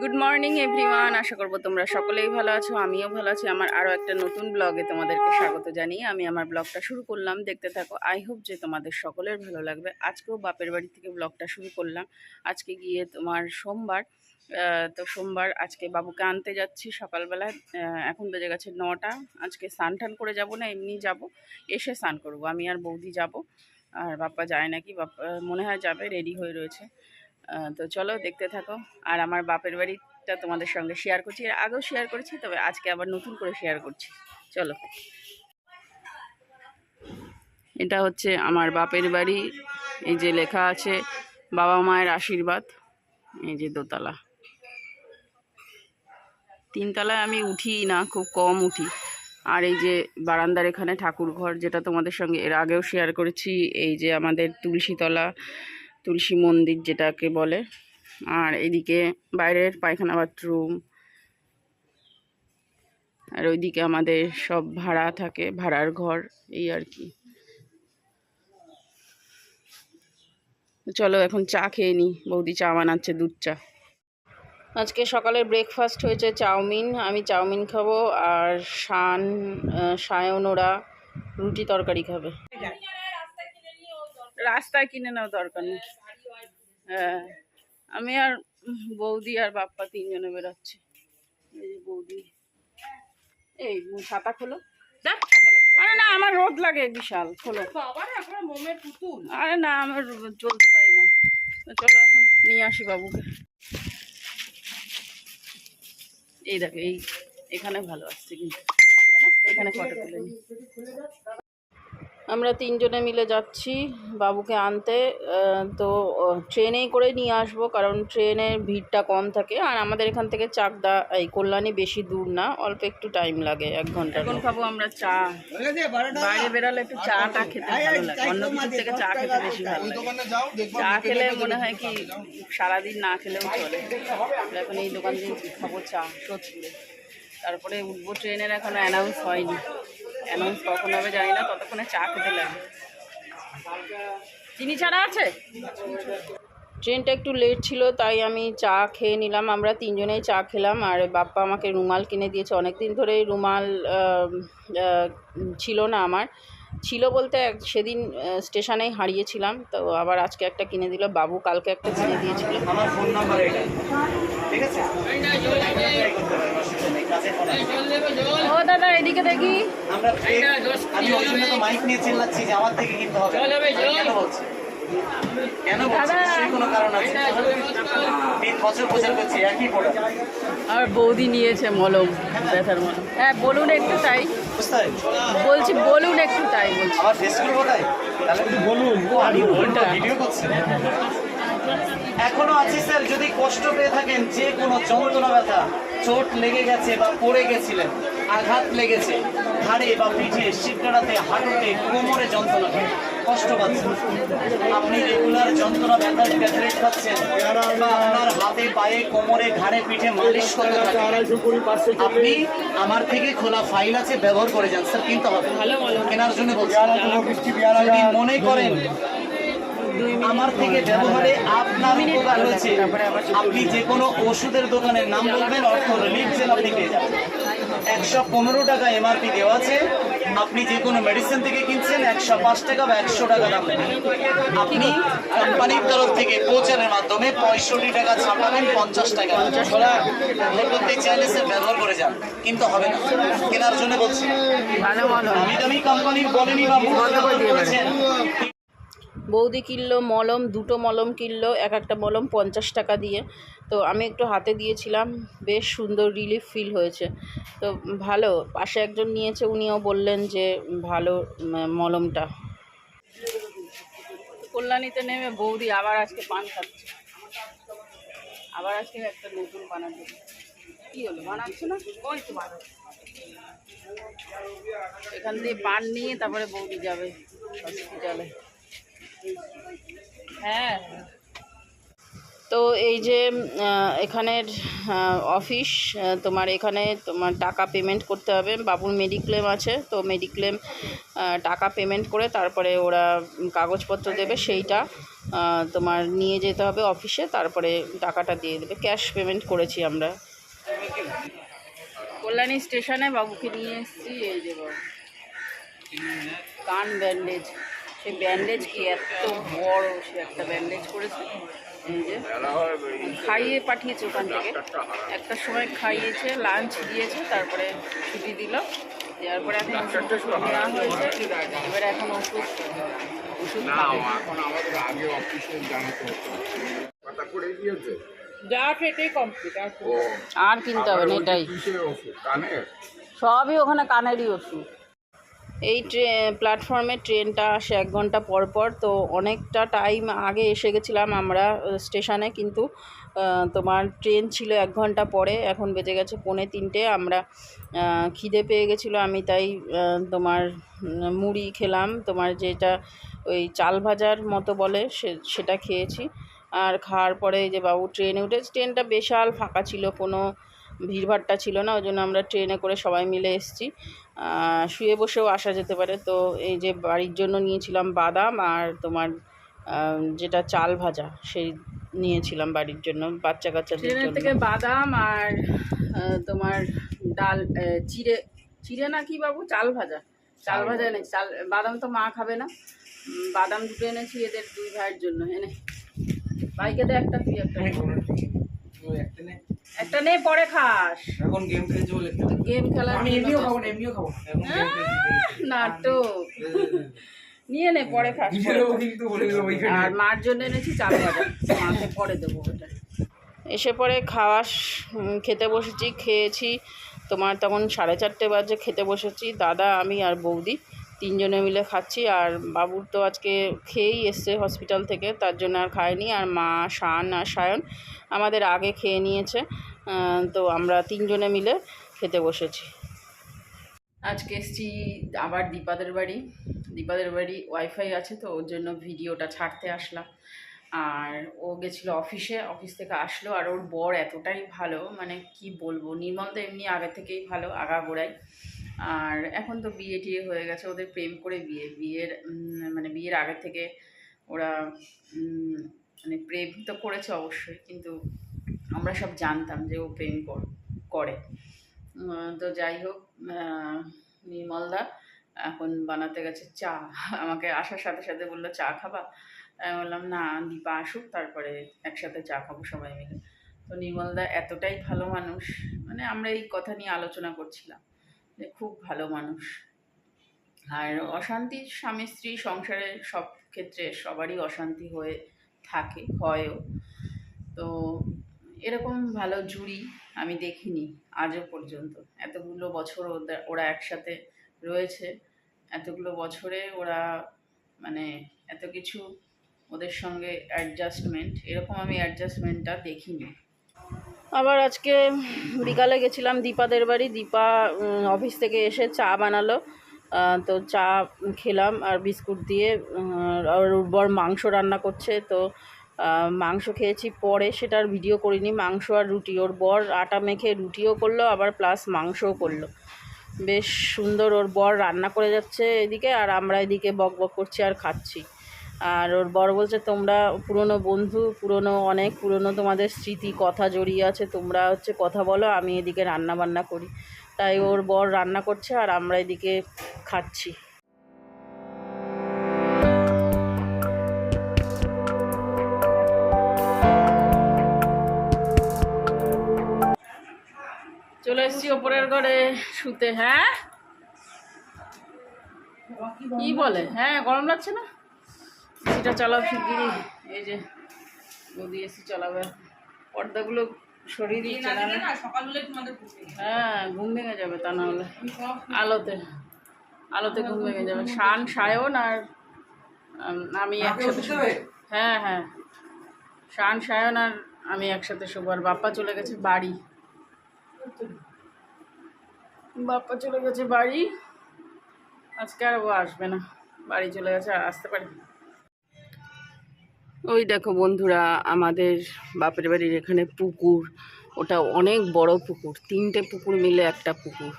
Good morning everyone আশা করব তোমরা সকলেই ভালো আছো, আমিও ভালো আছি। আমার আরও একটা নতুন ব্লগে তোমাদেরকে স্বাগত জানিয়ে আমি আমার ব্লগটা শুরু করলাম। দেখতে থাকো আই হোপ যে তোমাদের সকলের ভালো লাগবে। আজকেও বাপের বাড়ি থেকে ব্লগটা শুরু করলাম। আজকে গিয়ে তোমার সোমবার তো সোমবার আজকে বাবুকে আনতে যাচ্ছি সকালবেলায় এখন বেজে গেছে নটা। আজকে স্নান টান করে যাব না, এমনি যাব। এসে স্নান করব। আমি আর বৌদি যাব। আর বাপ্পা যায় নাকি? বাপ্পা মনে হয় যাবে রেডি হয়ে রয়েছে। তো চলো দেখতে থাকো। আর আমার বাপের বাড়িটা তোমাদের সঙ্গে শেয়ার করছি। এর আগেও শেয়ার করেছি, তবে আজকে আবার নতুন করে শেয়ার করছি। চলো। এটা হচ্ছে আমার বাপের বাড়ি। এই যে লেখা আছে, বাবা মায়ের আশীর্বাদ। এই যে দোতলা। তিনতলায় আমি উঠি না, খুব কম উঠি। আর এই যে বারান্দার এখানে ঠাকুর ঘর যেটা তোমাদের সঙ্গে এর আগেও শেয়ার করেছি। এই যে আমাদের তুলসীতলা তুলসী মন্দির যেটাকে বলে। আর এদিকে বাইরের পায়খানা বাথরুম। আর ওইদিকে আমাদের সব ভাড়া থাকে, ভাড়ার ঘর, এই আর কি। চলো এখন চা খেয়ে নিই বৌদি চা বানাচ্ছে দুধ চা। আজকে সকালের ব্রেকফাস্ট হয়েছে চাউমিন। আমি চাউমিন খাব আর শান সায়ন ওরা রুটি তরকারি খাবে। রাস্তায় কিনে নেওয়া দরকার নেই। হ্যাঁ আমি আর বৌদি আর বাপ্পা তিনজনে বেরোচ্ছি। এই বৌদি। এই ছাতা খোলো। আরে না আমার রোদ লাগে বিশাল খোলো। আরে না আমার চলতে পারি না। চলো এখন নিয়ে আসি বাবুকে। এই দেখো এই এখানে ভালো আসছে কিন্তু। এখানে ফটো তুলে নি। আমরা তিনজনে মিলে যাচ্ছি বাবুকে আনতে তো ট্রেনেই করে নিয়ে আসব কারণ ট্রেনের ভিড়টা কম থাকে। আর আমাদের এখান থেকে চাকদা এই কল্যাণী বেশি দূর না অল্প একটু টাইম লাগে এক ঘণ্টা এখন খাব আমরা চা। বাইরে বেরালে একটু চাটা খেতে ভালো লাগে। অন্য কিছুর থেকে চা খেতে বেশি ভালো লাগে। চা খেলে মনে হয় কি সারাদিন না খেলেও চলে। আমরা এখন এই দোকান দিয়ে খাব চা? সোদপুরে তারপরে উঠবো ট্রেনের এখনও অ্যানাউন্স হয়নি। অ্যানাউন্স কখন হবে জানি না ততক্ষণে চা খেতে লাগে চিনি ছাড়া আছে? ট্রেনটা একটু লেট ছিল তাই আমি চা খেয়ে নিলাম। আমরা তিনজনেই চা খেলাম আর বাপ্পা আমাকে রুমাল কিনে দিয়েছে। অনেক দিন ধরে রুমাল ছিল না আমার। ছিল বলতে এক- সেদিন স্টেশনেই হারিয়েছিলাম তো আবার আজকে একটা কিনে দিল। বাবু কালকে একটা কিনে দিয়েছিল। আমার ফোন নাম্বার এটা। ঠিক আছে? ও দাদা এদিকে দেখি। আমরা আমি ওই জন্য তো মাইক নিয়ে চিল্লাচ্ছি যে আমার থেকে কিনতে হবে। কেন বলছি? কেন বলছি? কোনো কারণ আছে। তিন বছর প্রচার করছি একই প্রোডাক্ট আর বৌদি নিয়েছে মলম ব্যথার মলম। হ্যাঁ বলুন একটু তাই। বুঝতে বলছি বলুন একটু তাই বলছি। আমার ফেস করব তাই? তাহলে একটু বলুন। আমি? ভিডিও করছি। এখনও আছে স্যার যদি কষ্ট পেয়ে থাকেন যে কোনো যন্ত্রণা ব্যথা চোট লেগে গেছে বা পড়ে গেছিলেন, আঘাত লেগেছে, ঘাড়ে বা পিঠে শিবটাতে হাঁটুতে, কোমরে যন্ত্রণা, কষ্ট পাচ্ছেন। আপনি রেগুলার যন্ত্রণা ব্যথার ট্যাবলেট খাচ্ছেন বা আপনার হাতে, পায়ে, কোমরে, ঘাড়ে, পিঠে মালিশ করতে থাকেন। আপনি আমার থেকে খোলা ফাইল আছে, ব্যবহার করে যান, স্যার, কিনতে হবে। কেনার জন্য বলছি। মনে করেন, আমার থেকে ব্যবহারে আপনি যে কোনো ওষুধের দোকানের নাম বলবেন অর্থ রিলিফ সেল আপনি পেয়ে যাবেন একশো পনেরো টাকা এমআরপি দেওয়া আছে। আপনি যে কোনো মেডিসিন থেকে কিনছেন একশো পাঁচ টাকা বা একশো টাকা দাম। আপনি কোম্পানির তরফ থেকে প্রচারের মাধ্যমে পঁয়ষট্টি টাকা ছাপাবেন পঞ্চাশ টাকা। ব্যবহার করতে চাইলে সে ব্যবহার করে যান কিন্তু হবে না। কেনার জন্য বলছি। আমি দামি কোম্পানির বলেনি বা করেছেন বৌদি কিনলো মলম, দুটো মলম কিনলো, এক একটা মলম পঞ্চাশ টাকা দিয়ে। তো আমি একটু হাতে দিয়েছিলাম, বেশ সুন্দর রিলিফ ফিল হয়েছে। তো ভালো, পাশে একজন নিয়েছে, উনিও বললেন যে ভালো মলমটা। কল্যাণীতে নেমে বৌদি আবার আজকে পান খাচ্ছে। আবার আজকে একটা নতুন বানাবে কি হলো বানাচ্ছে না? ওই তো বানাচ্ছে এখান দিয়ে পান নিয়ে তারপরে বৌদি যাবে হসপিটালে হ্যাঁ। তো এই যে এখানের অফিস তোমার এখানে তোমার টাকা পেমেন্ট করতে হবে। বাবুর মেডিক্লেম আছে, তো মেডিক্লেম টাকা পেমেন্ট করে তারপরে ওরা কাগজপত্র দেবে সেইটা তোমার নিয়ে যেতে হবে অফিসে তারপরে টাকাটা দিয়ে দেবে। ক্যাশ পেমেন্ট করেছি আমরা। কল্যাণী স্টেশনে বাবুকে নিয়ে এসেছি, এই যে কান ব্যান্ডেজ সেই ব্যান্ডেজ কি এত বড় সে একটা ব্যান্ডেজ করেছে। এই যে খাইয়ে পাঠিয়েছে ওখান থেকে। একটা সময় খাইয়েছে লাঞ্চ দিয়েছে তারপরে ছুটি দিল। দেওয়ার পরে এখন ওষুধ টষুধ নেওয়া হয়েছে। এবারে এখন ওষুধ। ওষুধ না এখন আমাদের আগে অফিসে জানাতে হতো। কথা করে দিয়েছে? যা খেটেই কমপ্লিট আর ও আর কিনতে হবে না এটাই। ওষুধ? সবই ওখানে কানেরই ওষুধ। এই প্ল্যাটফর্মে ট্রেনটা আসে এক ঘণ্টা পর পর, তো অনেকটা টাইম আগে এসে গেছিলাম আমরা স্টেশনে কিন্তু তোমার ট্রেন ছিল এক ঘণ্টা পরে, এখন বেজে গেছে পৌনে তিনটে, আমরা খিদে পেয়ে গেছিল, আমি তাই তোমার মুড়ি খেলাম, তোমার যেটা ওই চাল ভাজার মতো বলে, সে, সেটা খেয়েছি, আর খাওয়ার পরে যে বাবু ট্রেনে উঠে ট্রেনটা বিশাল ফাঁকা ছিল, কোনো ভিড়ভাট্টা ছিল না ওই জন্য আমরা ট্রেনে করে সবাই মিলে এসেছি। শুয়ে বসেও আসা যেতে পারে। তো এই যে বাড়ির জন্য নিয়েছিলাম বাদাম আর তোমার যেটা চাল ভাজা সেই নিয়েছিলাম বাড়ির জন্য বাচ্চা কাচ্চাদের ট্রেনের জন্য। থেকে বাদাম আর তোমার ডাল চিড়ে চিড়ে না কি বাবু? চাল ভাজা। চাল ভাজা এনেছি। চাল বাদাম তো মা খাবে না। বাদাম দুটো এনেছি এদের দুই ভাইয়ের জন্য। এনে বাইকে দে একটা তুই একটা। একটা নে পরে খাস। এখন গেম খেলছে বলে গেম খেলার আমি এমনিও খাব না এমনিও খাব না। এখন game খেলছি। নাটক। নিয়ে নে পরে খাস। কিন্তু বলে দিল ওইখানে। আর মার জন্য এনেছি চাল ভাজা মাকে পরে দেবো ওটা। এসে পরে খাওয়া খেতে বসেছি খেয়েছি। তোমার তখন সাড়ে চারটে বাজে খেতে বসেছি। দাদা আমি আর বৌদি। তিনজনে মিলে খাচ্ছি আর বাবুর তো আজকে খেয়েই এসছে হসপিটাল থেকে, তার জন্য আর খায়নি। আর মা, শান আর সায়ন আমাদের আগে খেয়ে নিয়েছে তো আমরা তিনজনে মিলে খেতে বসেছি। আজকে এসছি আবার দীপাদের বাড়ি। দীপাদের বাড়ি ওয়াইফাই আছে তো, ওর জন্য ভিডিওটা ছাড়তে আসলাম। আর ও গেছিল অফিসে, অফিস থেকে আসলো, আর ওর বর এতটাই ভালো মানে কি বলব, নির্মল তো এমনি আগে থেকেই ভালো, আগাগোড়াই। আর এখন তো বিয়ে টিয়ে হয়ে গেছে, ওদের প্রেম করে বিয়ে। বিয়ের মানে বিয়ের আগে থেকে ওরা মানে প্রেম তো করেছে অবশ্যই, কিন্তু আমরা সব জানতাম যে ও প্রেম কর- তো যাই হোক নির্মলদা এখন বানাতে গেছে চা। আমাকে আসার সাথে সাথে বলল, চা খাবা? আমি বললাম, না, দীপা আসুক, তারপরে একসাথে চা খাব সবাই মিলে। তো নির্মলদা এতটাই ভালো মানুষ মানে আমরা এই কথা নিয়ে আলোচনা করছিলাম। খুব ভালো মানুষ। আর অশান্তি স্বামী স্ত্রী সংসারে সব ক্ষেত্রে সবারই অশান্তি হয়ে থাকে, হয়ও। তো এরকম ভালো জুড়ি আমি দেখিনি আজও পর্যন্ত। এতগুলো বছর ওরা একসাথে রয়েছে, এতগুলো বছরে ওরা মানে এত কিছু ওদের সঙ্গে অ্যাডজাস্টমেন্ট এরকম আমি অ্যাডজাস্টমেন্টটা দেখিনি। আবার আজকে বিকালে গেছিলাম দীপাদের বাড়ি। দীপা অফিস থেকে এসে চা বানালো। তো চা খেলাম আর বিস্কুট দিয়ে। আর বর মাংস রান্না করছে। তো মাংস খেয়েছি পরে সেটার ভিডিও করিনি। মাংস আর রুটি। ওর বর আটা মেখে রুটিও করল, আবার প্লাস মাংসও করল। বেশ সুন্দর ওর বর রান্না করে যাচ্ছে এদিকে, আর আমরা এদিকে বক বক করছি আর খাচ্ছি। আর ওর বর বলছে, তোমরা পুরনো বন্ধু, পুরনো অনেক, পুরনো তোমাদের স্মৃতি, কথা জড়িয়ে আছে, তোমরা হচ্ছে কথা বলো, আমি এদিকে রান্না বান্না করি। তাই ওর বর রান্না করছে আর আমরা এদিকে খাচ্ছি। চলে এসেছি ওপরের ঘরে শুতে হ্যাঁ? কি বলে? হ্যাঁ গরম লাগছে না? এসিটা চালাও শিগগিরই। এই যে বৌদি এসি চালাবে। পর্দাগুলো সরিয়ে দিচ্ছে না। হ্যাঁ ঘুম ভেঙে যাবে তা না হলে। আলোতে আলোতে ঘুম ভেঙে যাবে। শান সায়ন আর আমি একসাথে। হ্যাঁ হ্যাঁ শান সায়ন আর আমি একসাথে শোবো। আর বাপ্পা চলে গেছে বাড়ি। বাপ্পা চলে গেছে বাড়ি। আজকে আর ও আসবে না। বাড়ি চলে গেছে আর আসতে পারে ওই দেখো বন্ধুরা, আমাদের বাপের বাড়ির এখানে পুকুর, ওটা অনেক বড় পুকুর, তিনটে পুকুর মিলে একটা পুকুর।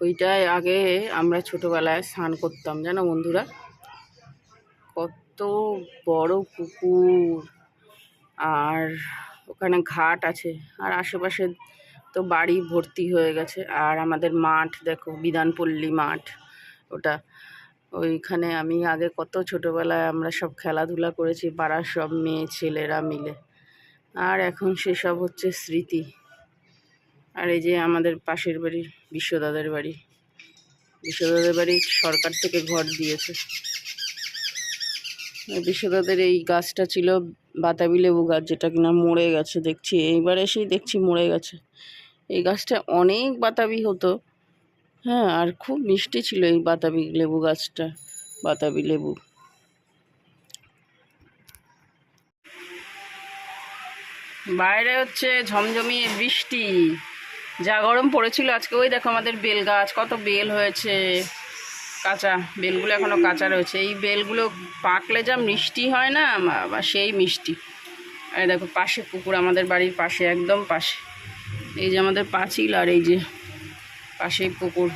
ওইটায় আগে আমরা ছোটোবেলায় স্নান করতাম, জানো বন্ধুরা? কত বড় পুকুর। আর ওখানে ঘাট আছে, আর আশেপাশে তো বাড়ি ভর্তি হয়ে গেছে। আর আমাদের মাঠ, দেখো বিধানপল্লী মাঠ, ওটা। ওইখানে আমি আগে কত ছোটোবেলায় আমরা সব খেলাধুলা করেছি, পাড়ার সব মেয়ে ছেলেরা মিলে। আর এখন সেসব হচ্ছে স্মৃতি। আর এই যে আমাদের পাশের বাড়ি বিশ্বদাদের বাড়ি। বিশ্বদাদের বাড়ি সরকার থেকে ঘর দিয়েছে। বিশ্বদাদের এই গাছটা ছিল বাতাবি লেবু গাছ, যেটা কিনা মরে গেছে দেখছি। এইবার এসেই দেখছি মরে গেছে। এই গাছটা অনেক বাতাবি হতো। হ্যাঁ আর খুব মিষ্টি ছিল এই বাতাবি লেবু গাছটা, বাতাবি লেবু। বাইরে হচ্ছে ঝমঝমিয়ে বৃষ্টি। যা গরম পড়েছিল আজকে, ওই দেখো আমাদের বেল গাছ, কত বেল হয়েছে। কাঁচা বেলগুলো এখনও কাঁচা রয়েছে। এই বেলগুলো পাকলে যা মিষ্টি হয় না বা সেই মিষ্টি। আর দেখো পাশে পুকুর, আমাদের বাড়ির পাশে, একদম পাশে। এই যে আমাদের পাঁচিল আর এই যে পাশেই পুকুর।